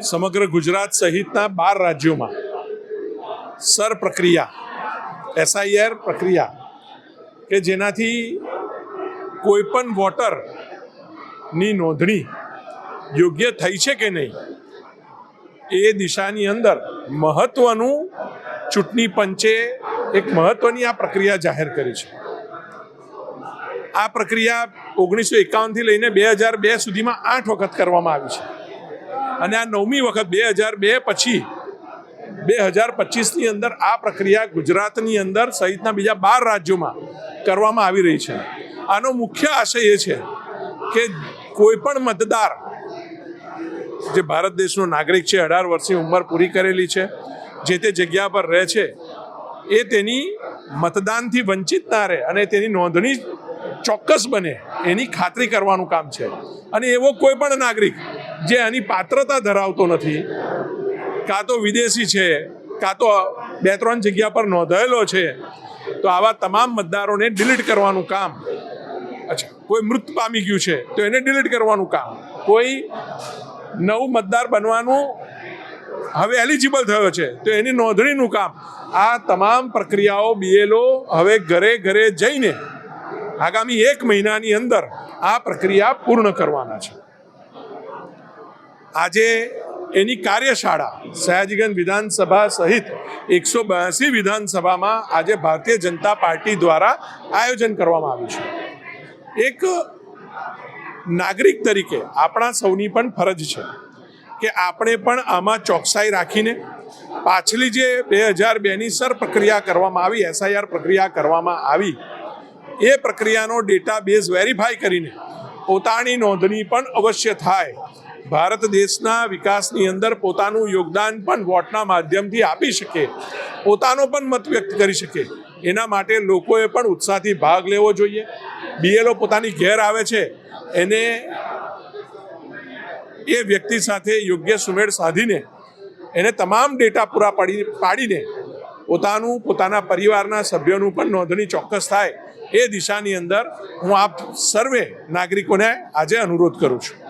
સમગ્ર ગુજરાત સહિતના બાર રાજ્યોમાં સર પ્રક્રિયા એસઆઈઆર પ્રક્રિયા, કે જેનાથી કોઈ પણ વોટરની નોંધણી યોગ્ય થઈ છે કે નહીં, એ દિશાની અંદર મહત્વનું ચૂંટણી પંચે એક મહત્વની આ પ્રક્રિયા જાહેર કરી છે. આ પ્રક્રિયા ઓગણીસો એકાવનથી લઈને બે હજાર બે સુધીમાં આઠ વખત કરવામાં આવી છે. અને આ નવમી વખત બે હજાર બે પછી, બે હજાર પચીસની અંદર આ પ્રક્રિયા ગુજરાતની અંદર સહિતના બીજા બાર રાજ્યોમાં કરવામાં આવી રહી છે. આનો મુખ્ય આશય એ છે કે કોઈ પણ મતદાર, જે ભારત દેશનો નાગરિક છે, અઢાર વર્ષની ઉંમર પૂરી કરેલી છે, જે તે જગ્યા પર રહે છે, એ તેની મતદાનથી વંચિત ના રહે અને તેની નોંધણી ચોક્કસ બને એની ખાતરી કરવાનું કામ છે. અને એવો કોઈ પણ નાગરિક જે એની પાત્રતા ધરાવતો નથી, કાં તો વિદેશી છે, કાં તો બે ત્રણ જગ્યા પર નોંધાયેલો છે, તો આવા તમામ મતદારોને ડિલીટ કરવાનું કામ, અચ્છા, કોઈ મૃત પામી ગયું છે, તો એને ડિલીટ કરવાનું કામ. કોઈ નવું મતદાર બનવાનું હવે એલિજિબલ થયો છે, તો એની નોંધણીનું કામ. આ તમામ પ્રક્રિયાઓ બીએલઓ હવે ઘરે ઘરે જઈને આગામી એક મહિનાની અંદર આ પ્રક્રિયા પૂર્ણ કરવાના છે. આજે એની કાર્યશાળા સયાજીગંજ વિધાનસભા સહિત એકસો બ્યાસી વિધાનસભામાં આજે ભારતીય જનતા પાર્ટી દ્વારા આયોજન કરવામાં આવ્યું છે. એક નાગરિક તરીકે આપણા સૌની પણ ફરજ છે કે આપણે પણ આમાં ચોકસાઈ રાખીને પાછલી જે બે હજાર બેની સર પ્રક્રિયા કરવામાં આવી, એસઆઈઆર પ્રક્રિયા કરવામાં આવી, એ પ્રક્રિયાનો ડેટા બેઝ વેરીફાઈ કરીને પોતાની નોંધણી પણ અવશ્ય થાય ભારત દેશના વિકાસની અંદર પોતાનું યોગદાન પણ વોટના માધ્યમથી આપી શકે. પોતાનો પણ મત વ્યક્ત કરી શકે. એના માટે લોકોએ પણ ઉત્સાહથી ભાગ લેવો જોઈએ. બીએલઓ પોતાની ઘેર આવે છે. એને એ વ્યક્તિ સાથે યોગ્ય સુમેળ સાધીને, એને તમામ ડેટા પૂરા પાડી, પાડીને પોતાનું, પોતાના પરિવારના સભ્યોનું પણ નોંધણી ચોક્કસ થાય. એ દિશાની અંદર હું આપ સર્વે નાગરિકોને આજે અનુરોધ કરું છું.